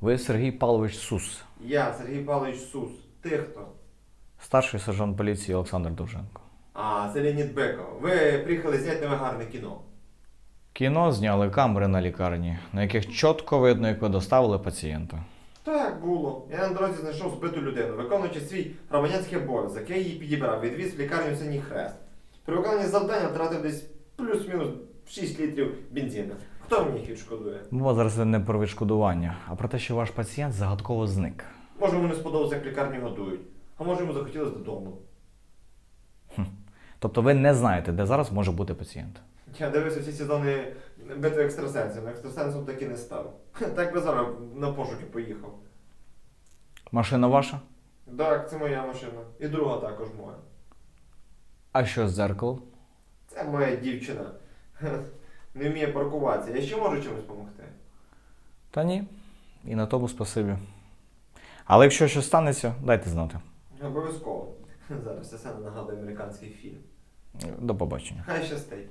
Ви Сергій Павлович Сус, Я, Сергій Павлович Сус. Ти хто? старший сержант поліції Олександр Довженко. А, це Леонід Беков. Ви приїхали зняти нове гарне кіно. Кіно зняли камери на лікарні, на яких чітко видно, як ви доставили пацієнта. Так було. Я на дорозі знайшов збиту людину, виконуючи свій громадянський обов'язок. Я її підібрав, відвіз в лікарню синій хрест. При виконанні завдання втратив десь плюс-мінус 6 літрів бензину. Хто мені їх відшкодує? Мова зараз не про відшкодування, а про те, що ваш пацієнт загадково зник. Може, йому не сподобалося, як лікарні годують. А може йому захотілося додому. Тобто ви не знаєте, де зараз може бути пацієнт. Я дивився всі сезони битви екстрасенсів, екстрасенсом так і не став. Так би зараз на пошуки поїхав. Машина ваша? Так, це моя машина. І друга також моя. А що з дзеркалом? Це моя дівчина. Не вміє паркуватися. Я ще можу чимось допомогти. Та ні. І на тому спасибі. Але якщо щось станеться, дайте знати. Обов'язково. Зараз це все нагадує американський фільм. До побачення. Хай щастить.